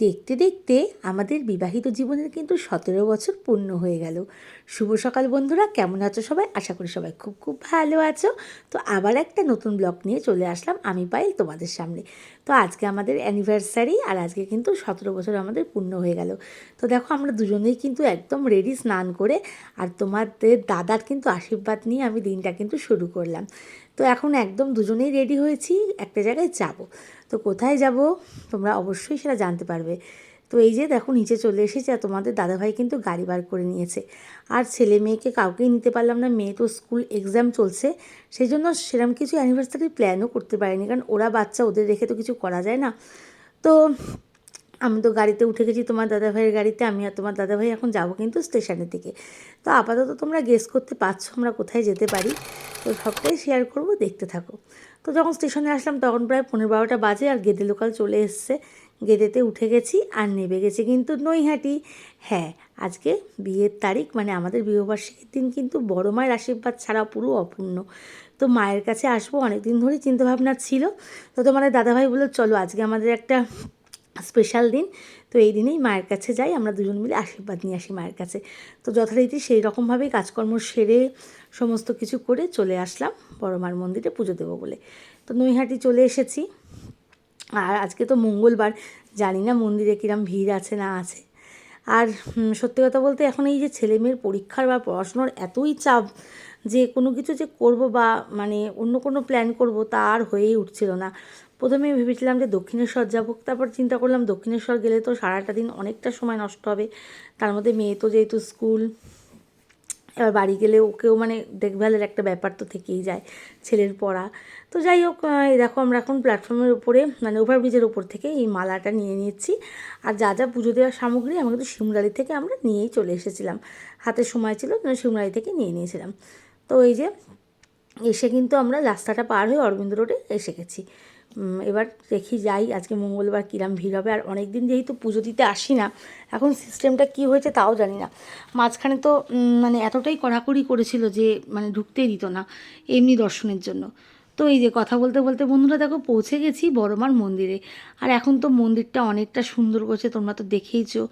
দেখতে দেখতে আমাদের বিবাহিত জীবনের কিন্তু সতেরো বছর পূর্ণ হয়ে গেল। শুভ সকাল বন্ধুরা, কেমন আছো সবাই? আশা করি সবাই খুব খুব ভালো আছো। তো আবার একটা নতুন ব্লগ নিয়ে চলে আসলাম আমি পাইল তোমাদের সামনে। তো আজকে আমাদের অ্যানিভার্সারি আর আজকে কিন্তু সতেরো বছর আমাদের পূর্ণ হয়ে গেল। তো দেখো আমরা দুজনেই কিন্তু একদম রেডি স্নান করে আর তোমাদের দাদার কিন্তু আশীর্বাদ নিয়ে আমি দিনটা কিন্তু শুরু করলাম। তো এখন একদম দুজনেই রেডি হয়েছি, একটা জায়গায় যাব। তো কোথায় যাব? তোমরা অবশ্যই সেটা জানতে পারবে। তো এই যে দেখো নিচে চলে এসেছে আর তোমাদের দাদাভাই কিন্তু গাড়ি বার করে নিয়েছে। আর ছেলে মেয়েকে কাউকেই নিতে পারলাম না, মেয়ে তো স্কুল এক্সাম চলছে। সেই জন্য সেরকম কিছু অ্যানিভার্সারি প্ল্যানও করতে পারিনি, কারণ ওরা বাচ্চা ওদের রেখে তো কিছু করা যায় না। তো আমি তো গাড়িতে উঠে গেছি তোমার দাদাভাইয়ের গাড়িতে, আমি আর তোমার দাদাভাই এখন যাব কিন্তু স্টেশনের দিকে। তো আপাতত তোমরা গেস করতে পারছ আমরা কোথায় যেতে পারি। তো সবটাই শেয়ার করব, দেখতে থাকো। তো যখন স্টেশনে আসলাম, তখন প্রায় পনেরো বারোটা বাজে আর গেদে লোকাল চলে এসছে। গেদেতে উঠে গেছি আর নেবে গেছি কিন্তু নৈহাটি। হ্যাঁ আজকে বিয়ের তারিখ মানে আমাদের বিবাহবার্ষিকীর দিন কিন্তু বড় মায়ের আশীর্বাদ ছাড়া পুরো অপূর্ণ। তো মায়ের কাছে আসব, অনেকদিন ধরেই চিন্তাভাবনা ছিল। তো তোমাদের দাদাভাই বলল, চলো আজকে আমাদের একটা স্পেশাল দিন। তো এই দিনেই মায়ের কাছে যাই, আমরা দুজন মিলে আশীর্বাদ নিয়ে আসি মায়ের কাছে। তো যথারীতি সেই রকমভাবেই কাজকর্ম সেরে সমস্ত কিছু করে চলে আসলাম বড় মার মন্দিরে পুজো দেবো বলে। তো নৈহাটি চলে এসেছি। আর আজকে তো মঙ্গলবার, জানি না মন্দিরে কিরম ভিড় আছে না আছে। আর সত্যি কথা বলতে এখন এই যে ছেলে মেয়ের পরীক্ষার বা পড়াশোনার এতই চাপ যে কোনো কিছু যে করব বা মানে অন্য কোনো প্ল্যান করব তা আর হয়েই উঠছিল না। প্রথমে ভেবেছিলাম যে দক্ষিণেশ্বর যাব, তারপর চিন্তা করলাম দক্ষিণেশ্বর গেলে তো সারাটা দিন অনেকটা সময় নষ্ট হবে। তার মধ্যে মেয়ে তো যেহেতু স্কুল, এবার বাড়ি গেলে ওকেও মানে দেখভালের একটা ব্যাপার তো থেকেই যায় ছেলের পড়া। তো যাই হোক এই দেখো আমরা এখন প্ল্যাটফর্মের উপরে মানে ওভারব্রিজের উপর থেকে এই মালাটা নিয়ে নিচ্ছি আর যা যা পুজো দেওয়ার সামগ্রী আমরা কিন্তু শিমরালি থেকে আমরা নিয়েই চলে এসেছিলাম। হাতে সময় ছিল শিমরালি থেকে নিয়ে নিয়েছিলাম। তো এই যে এসে কিন্তু আমরা রাস্তাটা পার হয়ে অরবিন্দ রোডে এসে গেছি। এবার দেখি যাই, আজকে মঙ্গলবার কিরাম ভিড় হবে। আর অনেক দিন যেহেতু পুজো দিতে আসি না, এখন সিস্টেমটা কি হয়েছে তাও জানি না। মাঝখানে তো মানে এতটাই কড়াকড়ি করেছিল যে মানে ঢুকতেই দিত না এমনি দর্শনের জন্য। তো এই যে কথা বলতে বলতে, বন্ধুরা দেখো পৌঁছে গেছি বড়মার মন্দিরে। আর এখন তো মন্দিরটা অনেকটা সুন্দর করেছে, তোমরা তো দেখেইছো।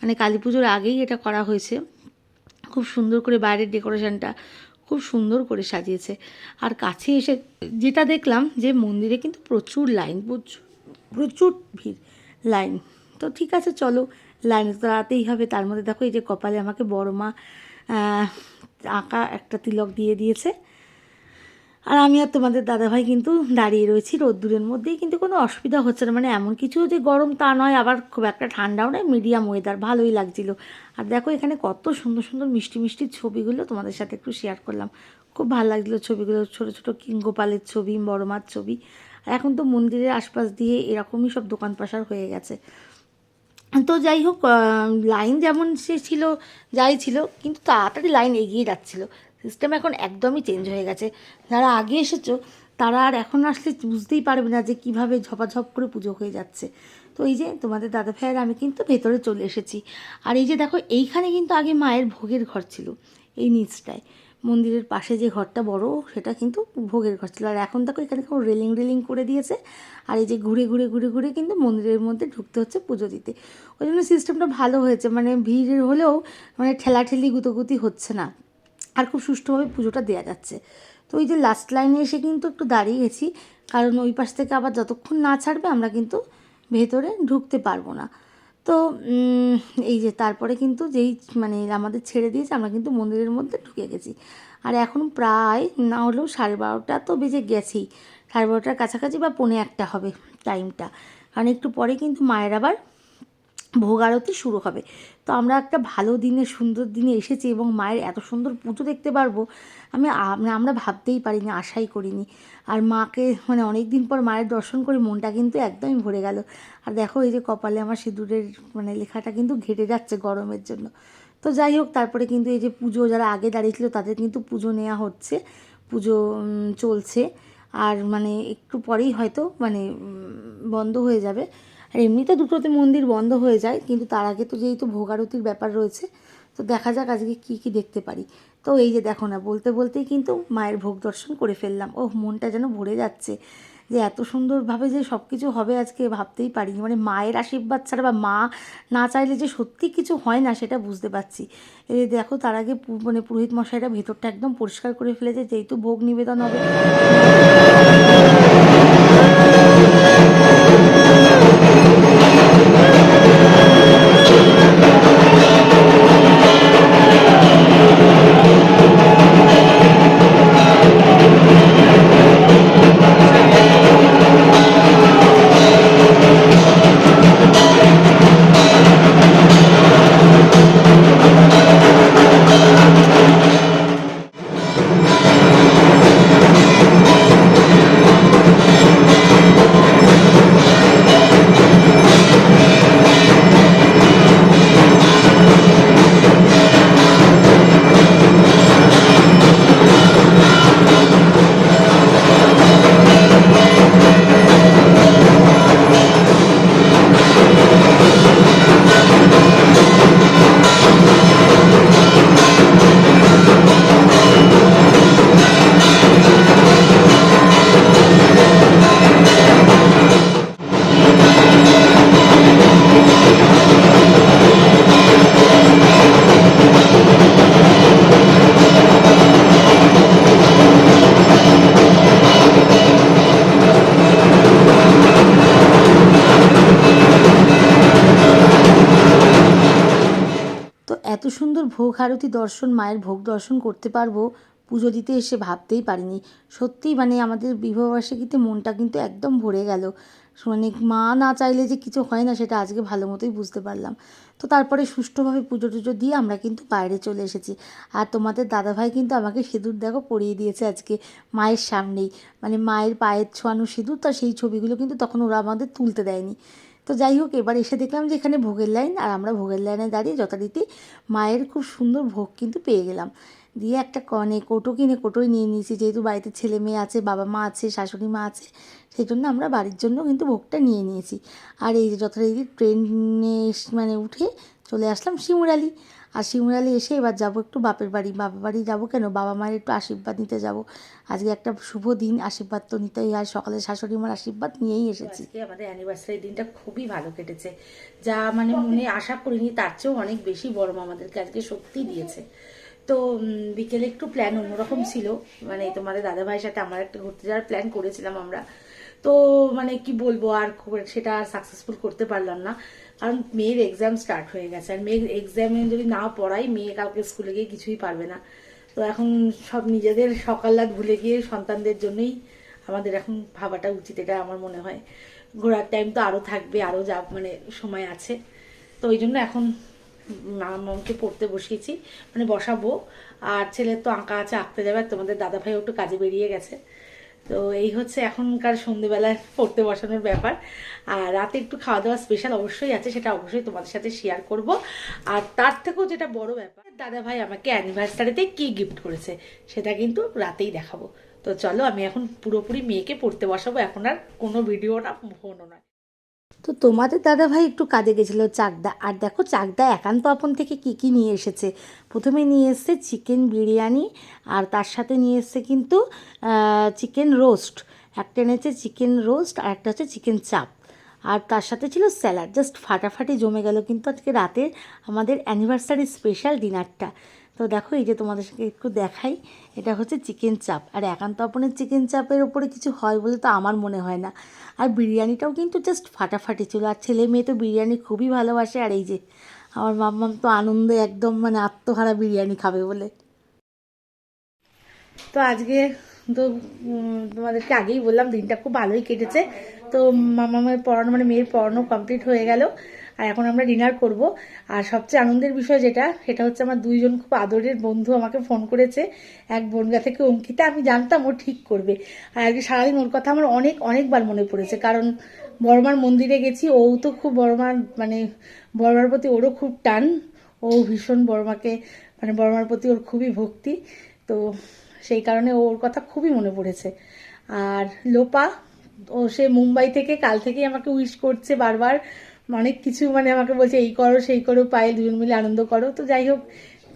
মানে কালী পুজোর আগেই এটা করা হয়েছে। খুব সুন্দর করে বাইরের ডেকোরেশনটা খুব সুন্দর করে সাজিয়েছে। আর কাছে এসে যেটা দেখলাম যে মন্দিরে কিন্তু প্রচুর লাইন প্রচুর প্রচুর ভিড় লাইন তো ঠিক আছে, চলো লাইনে তো দাঁড়াতেই হবে। তার মধ্যে দেখো এই যে কপালে আমাকে বড় মা আঁকা একটা তিলক দিয়ে দিয়েছে। আর আমি আর তোমাদের দাদাভাই কিন্তু দাঁড়িয়ে রয়েছি রোদ্দুরের মধ্যেই, কিন্তু কোনো অসুবিধা হচ্ছে না। মানে এমন কিছু যে গরম তা নয়, আবার খুব একটা ঠান্ডাও নয় মিডিয়াম ওয়েদার ভালোই লাগছিল। আর দেখো এখানে কত সুন্দর সুন্দর মিষ্টি মিষ্টি ছবিগুলো তোমাদের সাথে একটু শেয়ার করলাম। খুব ভালো লাগছিল ছবিগুলো, ছোটো ছোটো কিঙ্গোপালের ছবি বড় মার ছবি। আর এখন তো মন্দিরের আশপাশ দিয়ে এরকমই সব দোকান পাশার হয়ে গেছে। তো যাই হোক লাইন যেমন সে ছিল, যাই ছিল, কিন্তু তাড়াতাড়ি লাইন এগিয়ে যাচ্ছিল। সিস্টেম এখন একদমই চেঞ্জ হয়ে গেছে। যারা আগে এসেছ, তারা আর এখন আসলে বুঝতেই পারবে না যে কীভাবে ঝপাঝপ করে পুজো হয়ে যাচ্ছে। তো এই যে তোমাদের দাদা ভাইয়ের, আমি কিন্তু ভেতরে চলে এসেছি। আর এই যে দেখো, এইখানে কিন্তু আগে মায়ের ভোগের ঘর ছিল, এই নিচটায়। মন্দিরের পাশে যে ঘরটা বড়, সেটা কিন্তু ভোগের ঘর ছিল। আর এখন দেখো, এখানে কেউ রেলিং রেলিং করে দিয়েছে। আর এই যে ঘুরে ঘুরে ঘুরে ঘুরে কিন্তু মন্দিরের মধ্যে ঢুকতে হচ্ছে পুজো দিতে। ওই জন্য সিস্টেমটা ভালো হয়েছে। মানে ভিড় হলেও মানে ঠেলাঠেলি গুতোগুতি হচ্ছে না। আর খুব সুষ্ঠুভাবে পুজোটা দেওয়া যাচ্ছে। তো ওই যে লাস্ট লাইনে এসে কিন্তু একটু দাঁড়িয়ে গেছি কারণ ওই পাশ থেকে আবার যতক্ষণ না ছাড়বে আমরা কিন্তু ভেতরে ঢুকতে পারব না। তো এই যে তারপরে কিন্তু যেই মানে আমাদের ছেড়ে দিয়েছে, আমরা কিন্তু মন্দিরের মধ্যে ঢুকে গেছি। আর এখন প্রায় না হলেও সাড়ে বারোটা তো বেজে গেছেই, সাড়ে বারোটার কাছাকাছি বা পৌনে একটা হবে টাইমটা কারণ একটু পরে কিন্তু মায়ের আবার ভোগ আরতি শুরু হবে। তো আমরা একটা ভালো দিনে, সুন্দর দিনে এসেছি এবং মায়ের এত সুন্দর পুজো দেখতে পারব, আমি মানে আমরা ভাবতেই পারিনি, আশাই করিনি। আর মাকে মানে অনেক দিন পর মায়ের দর্শন করে মনটা কিন্তু একদমই ভরে গেল। আর দেখো এই যে কপালে আমার সিঁদুরের মানে লেখাটা কিন্তু ঘেটে যাচ্ছে গরমের জন্য। তো যাই হোক, তারপরে কিন্তু এই যে পুজো যারা আগে দাঁড়িয়েছিল তাদের কিন্তু পুজো নেওয়া হচ্ছে, পুজো চলছে। আর মানে একটু পরেই হয়তো মানে বন্ধ হয়ে যাবে। আর এমনিতে দুটোতে মন্দির বন্ধ হয়ে যায়, কিন্তু তার আগে তো যেহেতু ভোগারতির ব্যাপার রয়েছে, তো দেখা যাক আজকে কী কী দেখতে পারি। তো এই যে দেখো না, বলতে বলতেই কিন্তু মায়ের ভোগ দর্শন করে ফেললাম। ও মনটা যেন ভরে যাচ্ছে যে এত সুন্দরভাবে যে সব কিছু হবে আজকে ভাবতেই পারিনি। মানে মায়ের আশীর্বাদ ছাড়া বা মা না চাইলে যে সত্যি কিছু হয় না, সেটা বুঝতে পারছি। এই দেখো, তার আগে মানে পুরোহিত মশাইরা ভেতরটা একদম পরিষ্কার করে ফেলেছে, যেহেতু ভোগ নিবেদন হবে। এত সুন্দর ভোগ আরতি দর্শন, মায়ের ভোগ দর্শন করতে পারব? পুজো দিতে এসে ভাবতেই পারিনি। সত্যিই মানে আমাদের বিবাহবার্ষিকীতে মনটা কিন্তু একদম ভরে গেল। মানে মা না চাইলে যে কিছু হয় না, সেটা আজকে ভালো মতোই বুঝতে পারলাম। তো তারপরে সুষ্ঠুভাবে পুজো টুজো দিয়ে আমরা কিন্তু বাইরে চলে এসেছি। আর তোমাদের দাদাভাই কিন্তু আমাকে সিঁদুর দেখো পরিয়ে দিয়েছে আজকে মায়ের সামনেই। মানে মায়ের পায়ের ছোঁয়ানো সিঁদুর, তো সেই ছবিগুলো কিন্তু তখন ওরা আমাদের তুলতে দেয়নি। তো যাই হোক, এবার এসে দেখলাম যে এখানে ভোগের লাইন, আর আমরা ভোগের লাইনে দাঁড়িয়ে যথারীতি মায়ের খুব সুন্দর ভোগ কিন্তু পেয়ে গেলাম। দিয়ে একটা কনে কোটো কিনে কোটোই নিয়ে নিয়েছি, যেহেতু বাড়িতে ছেলে মেয়ে আছে, বাবা মা আছে, শাশুড়ি মা আছে, সেই জন্য আমরা বাড়ির জন্য কিন্তু ভোগটা নিয়ে নিয়েছি। আর এই যে যথারীতি ট্রেনে মানে উঠে চলে আসলাম শিমুরালি আর শিমুরালি এসে এবার যাব একটু বাপের বাড়ি। বাপের বাড়ি যাব কেন? বাবা মায়ের একটু আশীর্বাদ নিতে যাব। আজকে একটা শুভ দিন, আশীর্বাদ তো নিতেই হয়। সকালে শাশুড়ি মার আশীর্বাদ নিয়েই এসেছি। আমাদের অ্যানিভার্সারি দিনটা খুবই ভালো কেটেছে। যা মানে মনে আশা করিনি, তার চেয়েও অনেক বেশি বড় আমাদেরকে আজকে সত্যি দিয়েছে। তো বিকেলে একটু প্ল্যান অন্যরকম ছিল। মানে তোমাদের দাদা ভাইয়ের সাথে আমার একটা ঘুরতে যাওয়ার প্ল্যান করেছিলাম আমরা। তো মানে কি বলব, আর সেটা সাকসেসফুল করতে পারলাম না। কারণ মেয়ের এক্সাম স্টার্ট হয়ে গেছে। আর মেয়ের এক্সামে যদি না পড়াই, মেয়ে কালকে স্কুলে গিয়ে কিছুই পারবে না। তো এখন সব নিজেদের সকাল্লাদ ভুলে গিয়ে সন্তানদের জন্যই আমাদের এখন ভাবাটা উচিত, এটা আমার মনে হয়। ঘোরার টাইম তো আরও থাকবে আরও যা মানে সময় আছে। তো ওই জন্য এখন মা মামাকে পড়তে বসিয়েছি মানে বসাবো। আর ছেলের তো আঁকা আছে, আঁকতে যাবে। আর তোমাদের দাদা ভাইও একটু কাজে বেরিয়ে গেছে। তো এই হচ্ছে এখনকার সন্ধেবেলায় পড়তে বসানোর ব্যাপার। আর রাতে একটু খাওয়া দাওয়া স্পেশাল অবশ্যই আছে, সেটা অবশ্যই তোমাদের সাথে শেয়ার করব। আর তার থেকেও যেটা বড় ব্যাপার, দাদা ভাই আমাকে অ্যানিভার্সারিতে কি গিফট করেছে, সেটা কিন্তু রাতেই দেখাবো। তো চলো, আমি এখন পুরোপুরি মেয়েকে পড়তে বসাবো, এখন আর কোনো ভিডিও না ফোনও নয় তো তোমাদের দাদা ভাই একটু কাজে গেছিল চাকদা। আর দেখো চাকদা একান্ত আপন থেকে কি কি নিয়ে এসেছে। প্রথমে নিয়ে এসছে চিকেন বিরিয়ানি, আর তার সাথে নিয়ে এসছে কিন্তু চিকেন রোস্ট। একটা এনেছে চিকেন রোস্ট, আর একটা হচ্ছে চিকেন চাপ। আর তার সাথে ছিল স্যালাড। জাস্ট ফাটাফাটি জমে গেল কিন্তু আজকে রাতের আমাদের অ্যানিভার্সারি স্পেশাল ডিনারটা। তো দেখো এই যে তোমাদের সাথে একটু দেখাই, এটা হচ্ছে চিকেন চাপ। আর একান্ত আপনের চিকেন চাপের ওপরে কিছু হয় বলে তো আমার মনে হয় না। আর বিরিয়ানিটাও কিন্তু জাস্ট ফাটাফাটি ছিল। আর ছেলে মেয়ে তো বিরিয়ানি খুবই ভালোবাসে। আর এই যে আমার মাম্মাম তো আনন্দে একদম মানে আত্মহারা বিরিয়ানি খাবে বলে। তো আজকে তো তোমাদেরকে আগেই বললাম, দিনটা খুব ভালোই কেটেছে। তো, মামামের পড়ানো মানে মেয়ের পড়ানো কমপ্লিট হয়ে গেল। আর এখন আমরা ডিনার করব। আর সবচেয়ে আনন্দের বিষয় যেটা, সেটা হচ্ছে আমার দুইজন খুব আদরের বন্ধু আমাকে ফোন করেছে। এক বনগা থেকে অঙ্কিতা, আমি জানতাম ও ঠিক করবে। আর আজকে সারাদিন ওর কথা আমার অনেক, অনেকবার মনে পড়েছে। কারণ বড়মার মন্দিরে গেছি, ও তো খুব বড়মার মানে বড়মার প্রতি ওরও খুব টান। ও ভীষণ বড়মাকে মানে বড়মার প্রতি ওর খুবই ভক্তি। তো সেই কারণে ওর কথা খুবই মনে পড়েছে। আর লোপা, ও সে মুম্বাই থেকে, কাল থেকেই আমাকে উইশ করছে বারবার। অনেক কিছু মানে আমাকে বলছে, এই করো, সেই করো, পায়ে দুজন মিলে আনন্দ করো। তো যাই হোক,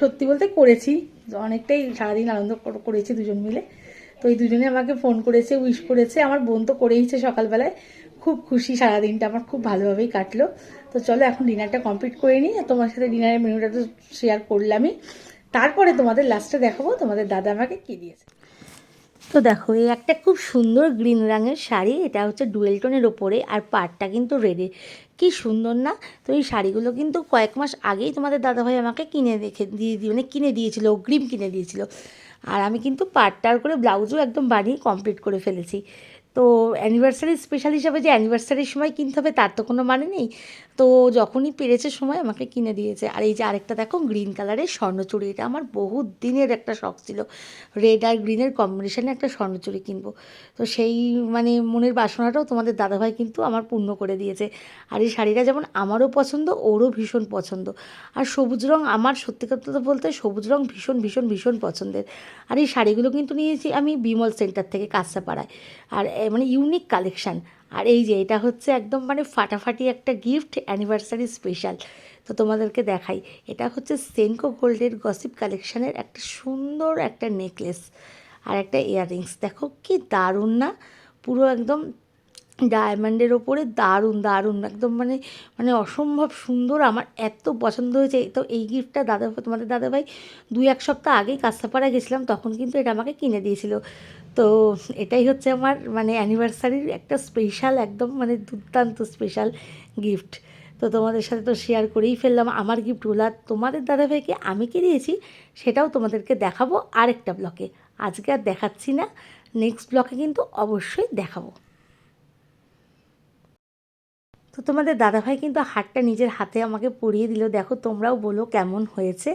সত্যি বলতে করেছি। অনেকটাই সারাদিন আনন্দ কর- করেছি দুজন মিলে। তো এই দুজনে আমাকে ফোন করেছে উইশ করেছে। আমার বোন তো করেইছে সকালবেলায়। খুব খুশি সারাদিনটা, আমার খুব ভালোভাবেই কাটলো। তো চলো, এখন ডিনারটা কমপ্লিট করে নিই। তোমার সাথে ডিনারের মেনুটা তো শেয়ার করলামই। তারপরে তোমাদের লাস্টে দেখাবো তোমাদের দাদা আমাকে কী দিয়েছে। তো দেখো, এই একটা খুব সুন্দর গ্রিন রঙের শাড়ি, এটা হচ্ছে ডুয়েল টোনের ওপরে, আর পাড়টা কিন্তু রেডে। কি সুন্দর না? তো এই শাড়িগুলো কিন্তু কয়েক মাস আগেই তোমাদের দাদাভাই আমাকে কিনে রেখে দিয়ে দিয়ে মানে কিনে দিয়েছিল, অগ্রিম কিনে দিয়েছিল। আর আমি কিন্তু পাটটার করে ব্লাউজও একদম বানিয়ে কমপ্লিট করে ফেলেছি। তো অ্যানিভার্সারি স্পেশাল হিসাবে যে অ্যানিভার্সারির সময় কিনতে হবে, তার তো কোনো মানে নেই। তো যখনই পেরেছে সময় আমাকে কিনে দিয়েছে। আর এই যে আরেকটা দেখো গ্রিন কালারের স্বর্ণচুড়ি এটা আমার বহুত দিনের একটা শখ ছিল। রেড আর গ্রিনের কম্বিনেশানে একটা স্বর্ণচুড়ি কিনবো। তো সেই মানে মনের বাসনাটাও তোমাদের দাদাভাই কিন্তু আমার পূর্ণ করে দিয়েছে। আর এই শাড়িটা যেমন আমারও পছন্দ, ওরও ভীষণ পছন্দ। আর সবুজ রং আমার সত্যি কথা বলতে সবুজ রং ভীষণ ভীষণ ভীষণ পছন্দের। আর এই শাড়িগুলো কিন্তু নিয়েছি আমি বিমল সেন্টার থেকে কাঁচাপাড়ায় আর মানে ইউনিক কালেকশান আর এই যে, এটা হচ্ছে একদম মানে ফাটাফাটি একটা গিফট অ্যানিভার্সারি স্পেশাল তো তোমাদেরকে দেখাই, এটা হচ্ছে সেনকো গোল্ডের গসিপ কালেকশানের একটা সুন্দর একটা নেকলেস আর একটা ইয়াররিংস দেখো কি দারুণ না? পুরো একদম ডায়মন্ডের ওপরে দারুণ দারুণ, একদম মানে মানে অসম্ভব সুন্দর। আমার এত পছন্দ হয়েছে। তো এই গিফটটা দাদা, তোমাদের দাদাভাই দুই এক সপ্তাহ আগেই কাস্তাপাড়া গেছিলাম, তখন কিন্তু এটা আমাকে কিনে দিয়েছিল। তো এটাই হচ্ছে আমার মানে অ্যানিভার্সারির একটা স্পেশাল একদম মানে দুর্দান্ত স্পেশাল গিফট তো তোমাদের সাথে তো শেয়ার করেই ফেললাম। আমার গিফটগুলো আর তোমাদের দাদাভাইকে আমি কি দিয়েছি সেটাও তোমাদেরকে দেখাবো আরেকটা ব্লকে আজকে আর দেখাচ্ছি না। নেক্সট ব্লকে কিন্তু অবশ্যই দেখাবো। তো তোমাদের দাদাভাই কিন্তু হারটা নিজের হাতে আমাকে পরিয়ে দিল। দেখো তোমরাও বলো কেমন হয়েছে।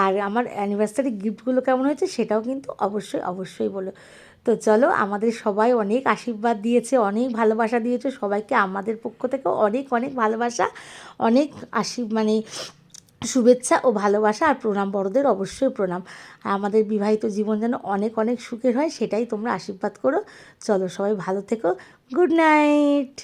আর আমার অ্যানিভার্সারি গিফটগুলো কেমন হয়েছে সেটাও কিন্তু অবশ্যই অবশ্যই বলো। তো চলো, আমাদের সবাই অনেক আশীর্বাদ দিয়েছে, অনেক ভালোবাসা দিয়েছে। সবাইকে আমাদের পক্ষ থেকে অনেক অনেক ভালোবাসা, অনেক আশী মানে শুভেচ্ছা ও ভালোবাসা আর প্রণাম। বড়দের অবশ্যই প্রণাম। আর আমাদের বিবাহিত জীবন যেন অনেক অনেক সুখের হয়, সেটাই তোমরা আশীর্বাদ করো। চলো সবাই ভালো থেকো। Good night!